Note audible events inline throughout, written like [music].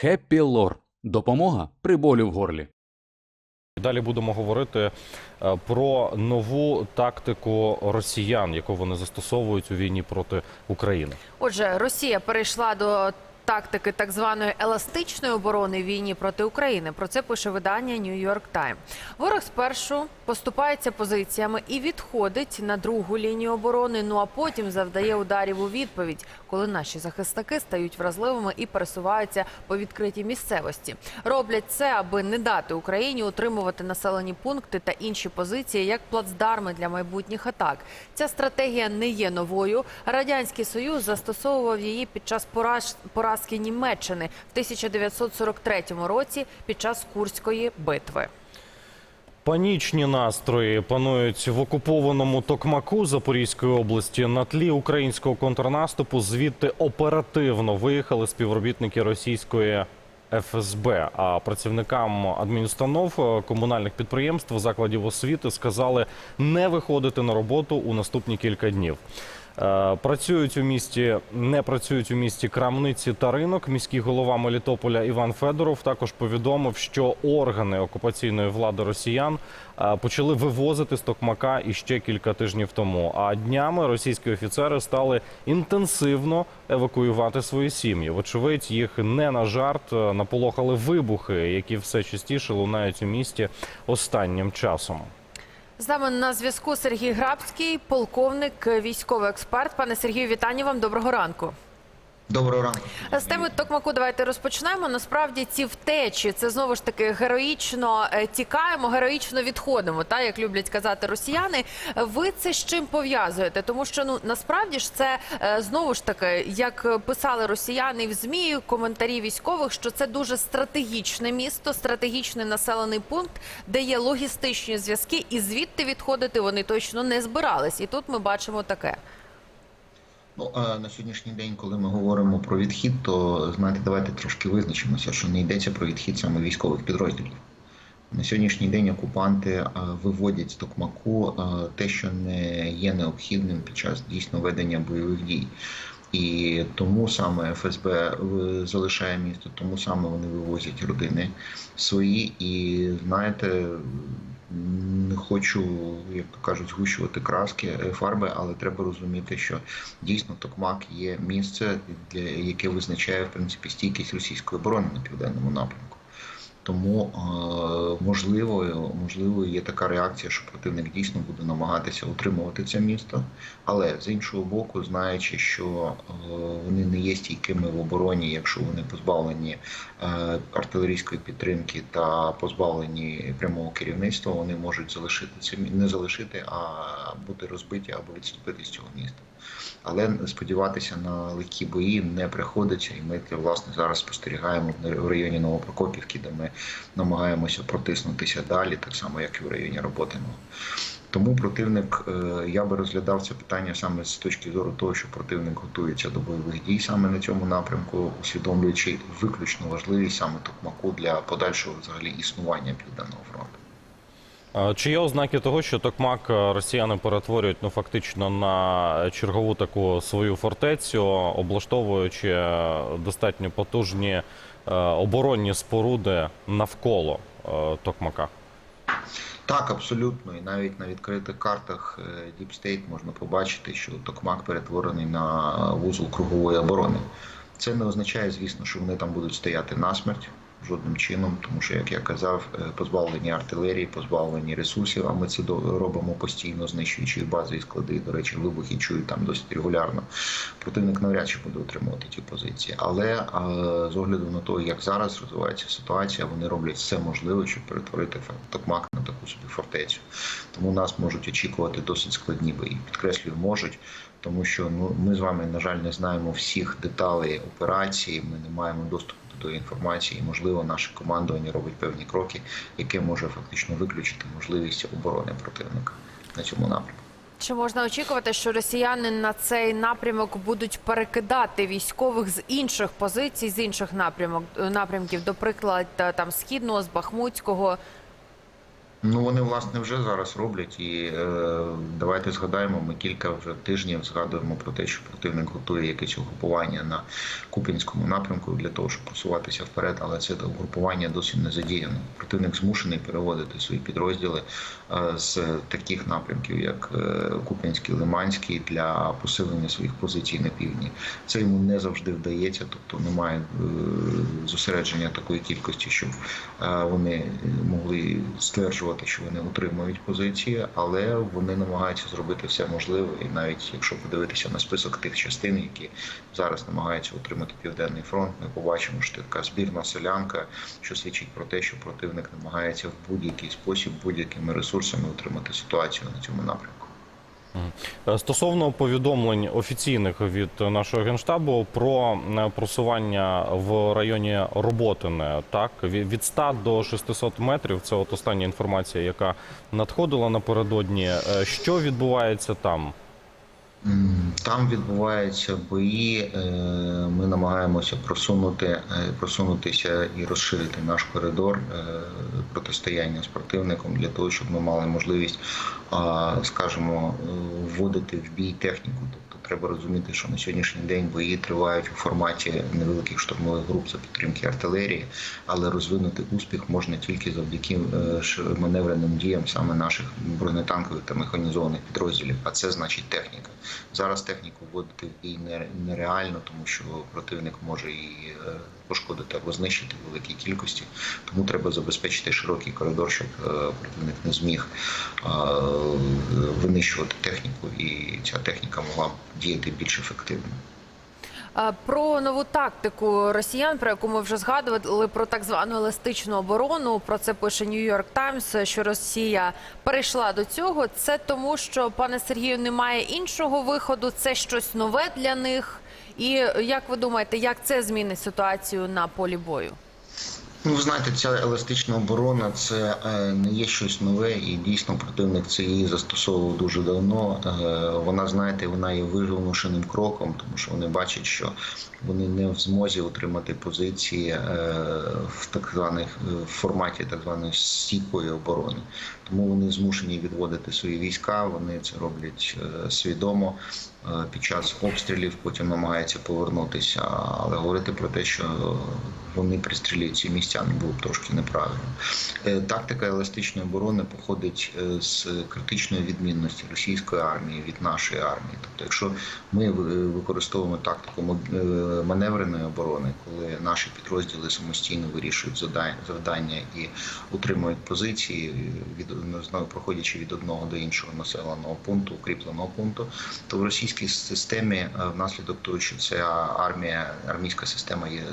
Хеппі Лор. Допомога при болі в горлі. Далі будемо говорити е, про нову тактику росіян, яку вони застосовують у війні проти України. Отже, Росія перейшла до тактики так званої еластичної оборони в війні проти України. Про це пише видання New York Times. Ворог спершу поступається позиціями і відходить на другу лінію оборони. Ну а потім завдає ударів у відповідь, коли наші захисники стають вразливими і пересуваються по відкритій місцевості. Роблять це, аби не дати Україні утримувати населені пункти та інші позиції як плацдарми для майбутніх атак. Ця стратегія не є новою. Радянський Союз застосовував її під час поразки Німеччини в 1943 році під час Курської битви. Панічні настрої панують в окупованому Токмаку Запорізької області на тлі українського контрнаступу. Звідти оперативно виїхали співробітники російської ФСБ. А працівникам адмінустанов е, комунальних підприємств закладів освіти сказали не виходити на роботу у наступні кілька днів. Е, Працюють у місті, не працюють у місті крамниці та ринок. Міський голова Мелітополя Іван Федоров також повідомив, що органи окупаційної влади росіян е, почали вивозити з Токмака іще кілька тижнів тому. А днями російські офіцери стали інтенсивно евакуювати свої сім'ї. Вочевидь, їх не на жарт е, наполохали вибухи, які все частіше лунають у місті останнім часом. З нами на зв'язку Сергій Грабський, полковник, військовий експерт. Пане Сергію, вітання вам. Доброго ранку. Доброго ранку. З теми Токмаку давайте розпочнемо. Насправді ці втечі це знову ж таки героїчно е, тікаємо, героїчно відходимо. Та як люблять казати росіяни. Ви це з чим пов'язуєте? Тому що ну насправді ж це е, знову ж таки, як писали росіяни в змі, коментарі військових, що це дуже стратегічне місто, стратегічний населений пункт, де є логістичні зв'язки, і звідти відходити вони точно не збирались. І тут ми бачимо таке. Ну на сьогоднішній день, коли ми говоримо про відхід, то знаєте, давайте трошки визначимося, що не йдеться про відхід саме військових підрозділів. На сьогоднішній день окупанти е, виводять з Токмаку е, те, що не є необхідним під час дійсно ведення бойових дій. І тому саме ФСБ е, залишає місто, тому саме вони вивозять родини свої. І знаєте, не хочу, як то кажуть, згущувати краски е, фарби, але треба розуміти, що дійсно Токмак є місце, для яке визначає в принципі стійкість російської оборони на південному напрямку. Тому е, можливо, можливо, є така реакція, що противник дійсно буде намагатися утримувати це місто, але з іншого боку, знаючи, що е, вони не є стійкими в обороні, якщо вони позбавлені е, артилерійської підтримки та позбавлені прямого керівництва, вони можуть залишити це не залишити, а бути розбиті або відступити з цього міста. Але сподіватися на легкі бої не приходиться, і ми власне зараз спостерігаємо в районі Новопрокопівки, де ми намагаємося протиснутися далі, так само як і в районі Роботиного. Тому противник, е, я би розглядав це питання саме з точки зору того, що противник готується до бойових дій саме на цьому напрямку, усвідомлюючи виключно важливість саме Токмаку для подальшого взагалі існування південного фронту. Чи є ознаки того, що Токмак е, росіяни перетворюють ну фактично на чергову таку свою фортецю, облаштовуючи е, достатньо потужні е, оборонні споруди навколо Токмака? Так, абсолютно. І навіть на відкритих картах State можна побачити, що Токмак перетворений на вузол кругової оборони. Це не означає, звісно, що вони там будуть стояти насмерть жодним чином, тому що, як я казав, е, позбавлені артилерії, позбавлені ресурсів, а ми це робимо постійно, знищуючи бази і склади. До речі, вибухи чують там досить регулярно. Противник навряд чи буде утримувати ті позиції. Але е, з огляду на те, як зараз розвивається ситуація, вони роблять все можливе, щоб перетворити Токмак на таку собі фортецю. Тому нас можуть очікувати досить складні бої. Підкреслюю, можуть. Тому що ну ми з вами, на жаль, не знаємо всіх деталей операції. Ми не маємо доступу до інформації. І, можливо, наше командування робить певні кроки, яке може фактично виключити можливість оборони противника на цьому напрямку. Чи можна очікувати, що росіяни на цей напрямок будуть перекидати військових з інших позицій, з інших напрямок напрямків, до прикладу, там східного, з Бахмутського? Ну вони власне вже зараз роблять, і е, давайте згадаємо. Ми кілька вже тижнів згадуємо про те, що противник готує якесь угрупування на Купінському напрямку для того, щоб просуватися вперед, але це угрупування досі не задіяно. Противник змушений переводити свої підрозділи е, з таких напрямків, як е, Купінський, Лиманський, для посилення своїх позицій на півдні. Це йому не завжди вдається, тобто немає е, зосередження такої кількості, щоб е, вони могли стверджувати, що вони утримують позиції, але вони намагаються зробити все можливе. І навіть якщо подивитися на список тих частин, які зараз намагаються утримати південний фронт, ми побачимо, що така збірна селянка, що свідчить про те, що противник намагається в будь-який спосіб, будь-якими ресурсами утримати ситуацію на цьому напрямку. Е, Стосовно повідомлень офіційних від нашого генштабу про е, просування в районі Роботине, так від 100 до 600 метрів. Це от остання інформація, яка надходила напередодні. Е, Що відбувається там? Там відбуваються бої. е, Ми намагаємося просунути, е, просунутися і розширити наш коридор е, протистояння з противником для того, щоб ми мали можливість, скажімо, вводити в бій техніку. Треба розуміти, що на сьогоднішній день бої тривають у форматі невеликих штурмових груп за підтримки артилерії, але розвинути успіх можна тільки завдяки е, маневреним діям саме наших бронетанкових та механізованих підрозділів. А це значить техніка. Зараз техніку вводити в бій не- нереально, тому що противник може її е, пошкодити або знищити великій кількості. Тому треба забезпечити широкий коридор, щоб е, противник не зміг е, винищувати техніку, і ця техніка могла діяти більш ефективно. Про нову тактику росіян, про яку ми вже згадували, про так звану еластичну оборону. Про це пише York Times, що Росія перейшла до цього. Це тому, що пане Сергію немає іншого виходу. Це щось нове для них. І як ви думаєте, як це змінить ситуацію на полі бою? Ну, ви знаєте, ця еластична оборона це е, не є щось нове, і дійсно противник це її застосовував дуже давно. Е, Вона, знаєте, вона є вимушеним кроком, тому що вони бачать, що вони не в змозі отримати позиції е, в так званих в форматі так званої стійкої оборони. Тому вони змушені відводити свої війська. Вони це роблять свідомо під час обстрілів. Потім намагаються повернутися. Але говорити про те, що вони пристрілюють ці місця, ну, було б трошки неправильно. Е, Тактика еластичної оборони походить е, з критичної відмінності російської армії від нашої армії. Тобто, якщо ми використовуємо тактику е, маневреної оборони, коли наші підрозділи самостійно вирішують завдання і утримують позиції, е, від проходячи від одного до іншого населеного пункту, укріпленого пункту, то в російській системі е, внаслідок того, що ця армія, армійська система є е,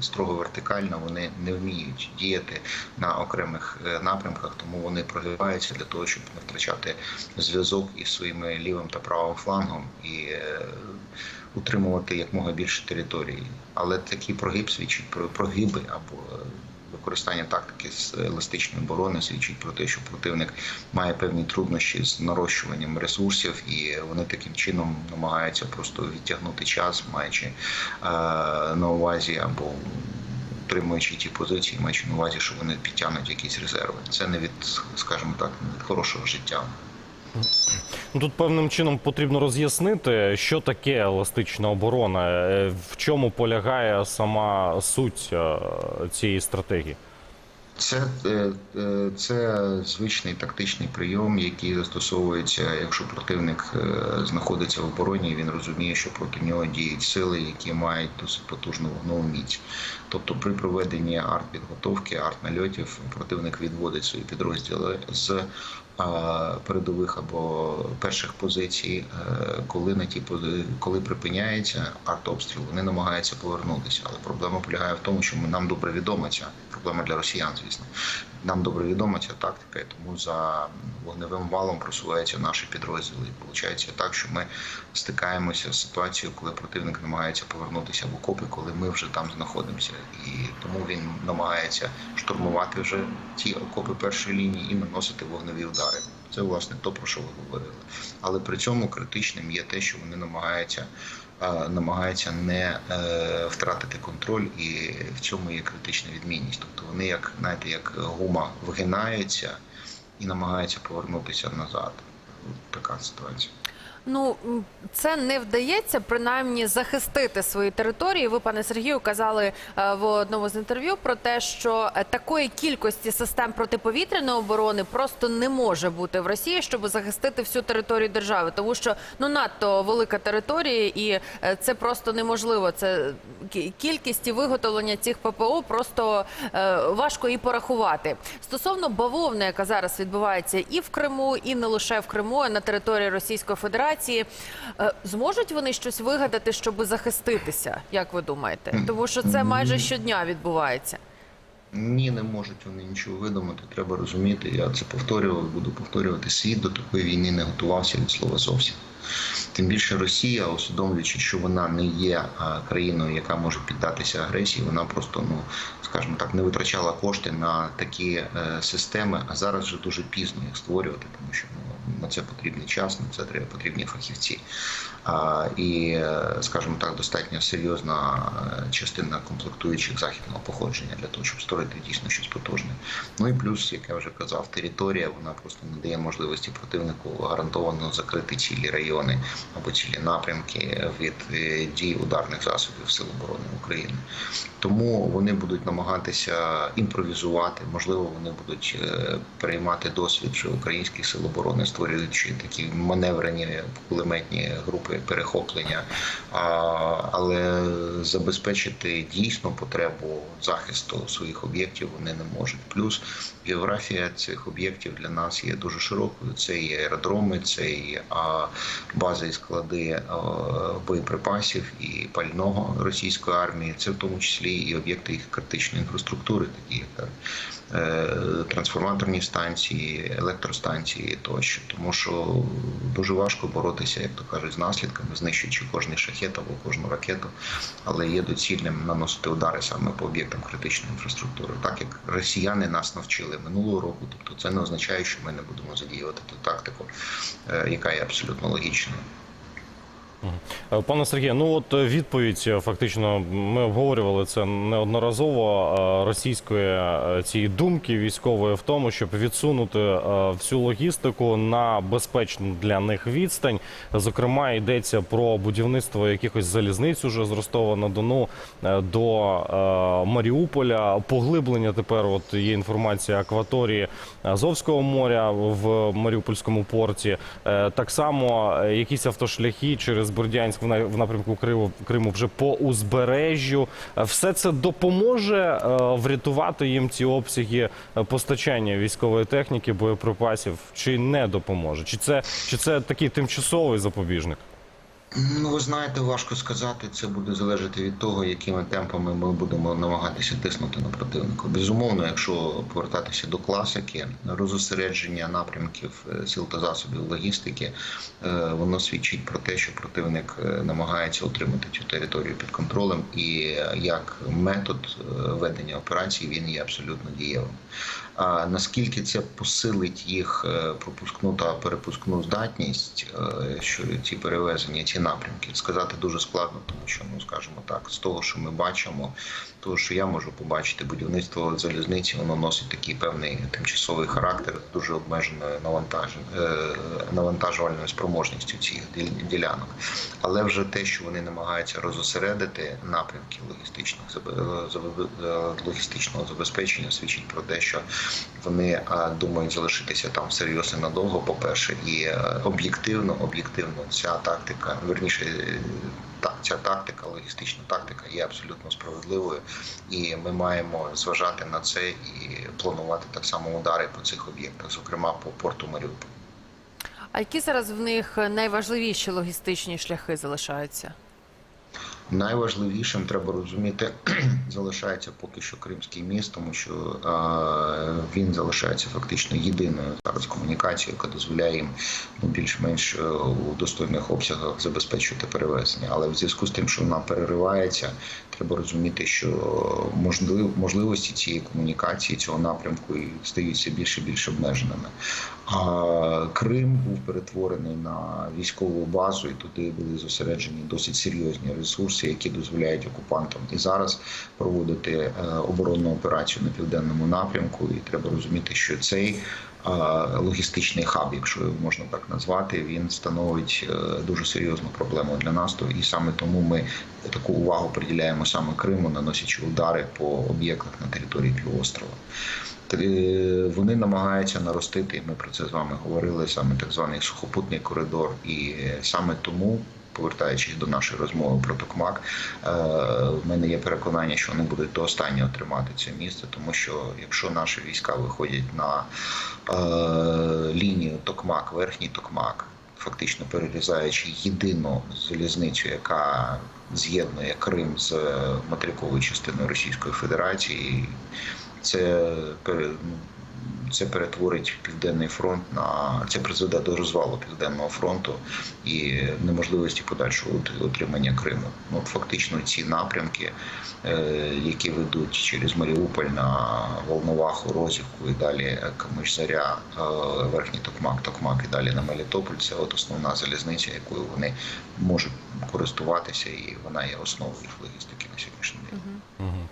строго вертикальна, вони не вміють діяти на окремих е, напрямках, тому вони прогибаються для того, щоб не втрачати зв'язок із своїми лівим та правим флангом і е, утримувати якмога більше території. Але такий прогиб свідчить про прогиби або е, використання тактики з еластичної оборони свідчить про те, що противник має певні труднощі з нарощуванням ресурсів, і вони таким чином намагаються просто відтягнути час, маючи е, на увазі або утримуючи ті позиції, маючи на увазі, що вони підтягнуть якісь резерви. Це не від, скажімо так, не від хорошого життя. Ну, Тут певним чином потрібно роз'яснити, що таке еластична оборона, е, в чому полягає сама суть е, цієї стратегії. Це, е, це звичний тактичний прийом, який застосовується, якщо противник знаходиться в обороні, він розуміє, що проти нього діють сили, які мають досить потужну вогнову міць. Тобто при проведенні артпідготовки, артнальотів, противник відводить свої підрозділи з передових або перших позицій, е, коли на ті коли припиняється артобстріл, вони намагаються повернутися. Але проблема полягає в тому, що нам добре відома ця проблема для росіян, звісно. Нам добре відома ця тактика, і тому за вогневим валом просуваються наші підрозділи. І виходить так, що ми стикаємося з ситуацією, коли противник намагається повернутися в окопи, коли ми вже там знаходимося. І тому він намагається штурмувати вже ті окопи першої лінії і наносити вогневі удари. Це власне то, про що ви говорили. Але при цьому критичним є те, що вони намагаються намагаються не е, втратити контроль, і в цьому є критична відмінність. Тобто вони, як знаєте, як гума вигинаються і намагається повернутися назад. Така ситуація. Ну це не вдається принаймні захистити свої території. Ви, пане Сергію, казали е, в одному з інтерв'ю про те, що е, такої кількості систем протиповітряної оборони просто не може бути в Росії, щоб захистити всю територію держави, тому що ну надто велика територія, і е, це просто неможливо. Це кількість і виготовлення цих ППО просто важко і порахувати. Стосовно бавовни, яка зараз відбувається і в Криму, і не лише в Криму, а на території Російської Федерації, е, зможуть вони щось вигадати, щоб захиститися? Як ви думаєте? Тому що це майже щодня відбувається. Ні, не можуть вони нічого видумати. Треба розуміти. Я це повторював, буду повторювати. Світ до такої війни не готувався від слова зовсім. Тим більше Росія, усвідомлюючи, що вона не є країною, яка може піддатися агресії, вона просто, ну скажімо так, не витрачала кошти на такі е, системи. А зараз вже дуже пізно їх створювати, тому що ну, на це потрібний час, на це треба потрібні фахівці. І, скажімо так, достатньо серйозна е, частина комплектуючих західного походження для того, щоб створити дійсно щось потужне. Ну і плюс, як я вже казав, територія вона просто не дає можливості противнику гарантовано закрити цілі райони або цілі напрямки від е, дій ударних засобів Сил оборони України. Тому вони будуть намагатися імпровізувати. Можливо, вони будуть е, переймати досвід що українських сил оборони, створюючи такі маневрені кулеметні групи перехоплення, але забезпечити дійсно потребу захисту своїх об'єктів вони не можуть. Плюс географія цих об'єктів для нас є дуже широкою. Це і аеродроми, це і бази і склади боєприпасів і пального російської армії. Це в тому числі і об'єкти їх критичної інфраструктури, такі як е, трансформаторні станції, електростанції тощо. Тому що дуже важко боротися, як то кажуть, з наслідками, знищуючи кожний шахет або кожну ракету, але є доцільним наносити удари саме по об'єктам критичної інфраструктури, так як росіяни нас навчили минулого року. Тобто це не означає, що ми не будемо задіювати ту тактику, е, яка є абсолютно логічною. Е, Пане Сергію, ну от е, відповідь е, фактично ми обговорювали це неодноразово російської цієї думки військової в тому, щоб відсунути всю логістику на безпечну для них відстань. Зокрема, йдеться про будівництво якихось залізниць уже з Ростова на Дону до Маріуполя. Поглиблення тепер от є інформація акваторії Азовського моря в Маріупольському порті. Так само якісь автошляхи через В на- в напрямку Криму, Криму вже по узбережжю. Все це допоможе е, врятувати їм ці обсяги е, постачання військової техніки, боєприпасів, чи не допоможе? Чи це, чи це такий тимчасовий запобіжник? Ну, ви знаєте, важко сказати. Це буде залежати від того, якими темпами ми будемо намагатися тиснути на противника. Безумовно, якщо повертатися до класики, розосередження напрямків е, сил та засобів логістики, е, воно свідчить про те, що противник е, намагається отримати цю територію під контролем, і як метод ведення операцій він є абсолютно дієвим. А наскільки це посилить їх е, пропускну та перепускну здатність, е, що ці перевезення, ці напрямки, сказати дуже складно, тому що ну скажімо так, з того, що ми бачимо, того, що я можу побачити, будівництво залізниці, воно носить такий певний тимчасовий характер, дуже обмеженою навантажен, е, навантажувальною спроможністю цих діл- ділянок. Але вже те, що вони намагаються розосередити напрямки логістичних забе- е, логістичного забезпечення, свідчить про те, що вони е, думають залишитися там всерйоз і надовго, по-перше, і е, об'єктивно, об'єктивно ця тактика, верніше, е, так, ця тактика, логістична тактика є абсолютно справедливою, і ми маємо зважати на це і планувати так само удари по цих об'єктах, зокрема по порту Маріуполь. А які зараз в них найважливіші логістичні шляхи залишаються? Найважливішим треба розуміти, [clears throat] залишається поки що Кримський міст, тому що він залишається фактично єдиною зараз комунікацією, яка дозволяє їм ну, більш-менш е, у достойних обсягах забезпечувати перевезення. Але в зв'язку з тим, що вона переривається, треба розуміти, що можлив, можливості цієї комунікації, цього напрямку і стають все більше і більш обмеженими. А Крим був перетворений на військову базу, і туди були зосереджені досить серйозні ресурси, які дозволяють окупантам і зараз проводити е, оборонну операцію на південному напрямку. І треба розуміти, що цей логістичний хаб, якщо його можна так назвати, він становить е, дуже серйозну проблему для нас. І саме тому ми таку увагу приділяємо саме Криму, наносячи удари по об'єктах на території півострова. Е, Вони намагаються наростити, і ми про це з вами говорили, саме так званий сухопутний коридор. І саме тому, повертаючись до нашої розмови про Токмак, е, в мене є переконання, що вони будуть до останнього тримати це місце, тому що якщо наші війська виходять на е, лінію Токмак, верхній Токмак, фактично перерізаючи єдину залізницю, яка з'єднує Крим з материковою частиною Російської Федерації, це ну, це перетворить південний фронт на це призведе до розвалу південного фронту і неможливості подальшого утримання Криму. Ну фактично ці напрямки, е, які ведуть через Маріуполь на Волноваху, Розівку і далі Камиш-Заря, е, Верхній Токмак, Токмак і далі на Мелітополь. Це от основна залізниця, якою вони можуть користуватися, і вона є основою їх логістики на сьогоднішній день.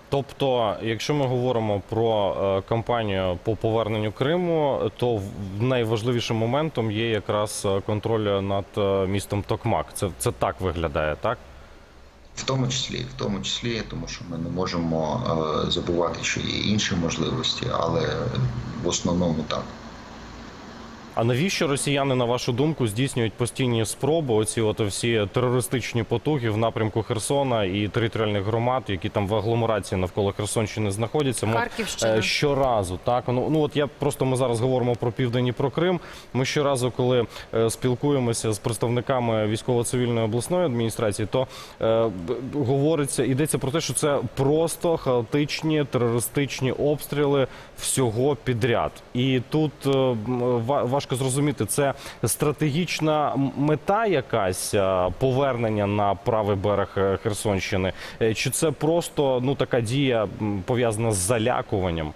Тобто, якщо ми говоримо про е, кампанію по поверненню Криму, то найважливішим моментом є якраз е, контроль над е, містом Токмак. Це, це так виглядає, так? В тому числі, в тому числі, тому що ми не можемо забувати, що є інші можливості, але в основному так. А навіщо росіяни, на вашу думку, здійснюють постійні спроби, оці от всі терористичні потуги в напрямку Херсона і територіальних громад, які там в агломерації навколо Херсонщини знаходяться? Ми, Харківщина. е, щоразу, так ну, ну от я просто ми зараз говоримо про південь і про Крим. Ми щоразу, коли е, спілкуємося з представниками військово-цивільної обласної адміністрації, то е, говориться, йдеться про те, що це просто хаотичні терористичні обстріли всього підряд. І тут е, м, ва- важко зрозуміти, це стратегічна мета якась е, повернення на правий берег е, Херсонщини, Е, чи це просто ну така дія пов'язана з залякуванням?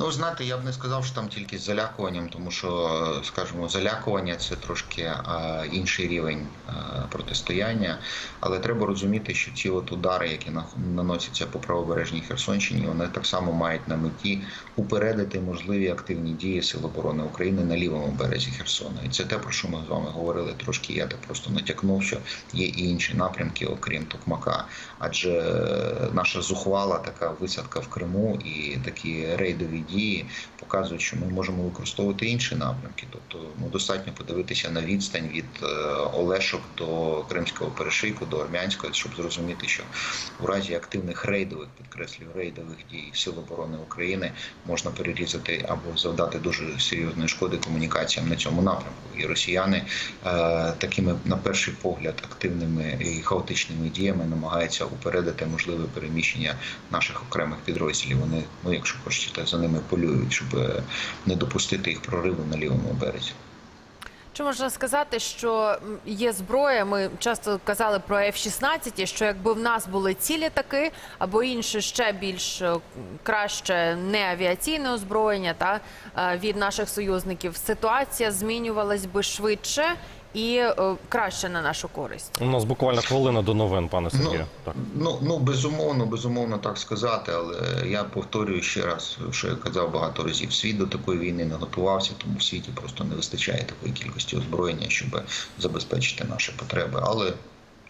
Ну, знаєте, я б не сказав, що там тільки з залякуванням, тому що, скажімо, залякування це трошки е, інший рівень е, протистояння. Але треба розуміти, що ці от удари, які на- наносяться по правобережній Херсонщині, вони так само мають на меті упередити можливі активні дії Сил оборони України на лівому березі Херсона. І це те, про що ми з вами говорили трошки. Я так просто натякнув, що є і інші напрямки, окрім Токмака. Адже е, наша зухвала така висадка в Криму і такі рейдові дії показують, що ми можемо використовувати інші напрямки. Тобто, ну достатньо подивитися на відстань від е, Олешок до Кримського перешийку, до Армянського, щоб зрозуміти, що в разі активних рейдових, підкреслюю, рейдових дій Сил оборони України можна перерізати або завдати дуже серйозної шкоди комунікаціям на цьому напрямку. І росіяни е, такими, на перший погляд, активними і хаотичними діями намагаються упередити можливе переміщення наших окремих підрозділів. Вони, ну якщо хочете, за ними полюють, щоб е, не допустити їх прориву на лівому березі. Чи можна сказати, що є зброя? Ми часто казали про F-16, що якби в нас були ці літаки або інше ще більш е, краще не авіаційне озброєння та е, від наших союзників, ситуація змінювалась би швидше і е, краще на нашу користь. У нас буквально хвилина до новин, пане Сергію. Так. Ну, ну безумовно, безумовно так сказати, але я повторюю ще раз, що я казав багато разів. Світ до такої війни не готувався, тому в світі просто не вистачає такої кількості озброєння, щоб забезпечити наші потреби. Але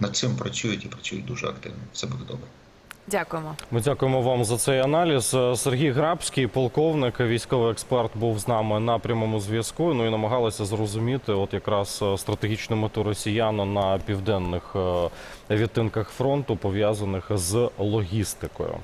над цим працюють і працюють дуже активно. Все буде добре. Дякуємо. Ми дякуємо вам за цей аналіз. Е, Сергій Грабський, полковник, військовий експерт, був з нами на прямому зв'язку. Ну і намагалися зрозуміти, от якраз е, стратегічну мету росіян на південних е, відтинках фронту, пов'язаних з логістикою.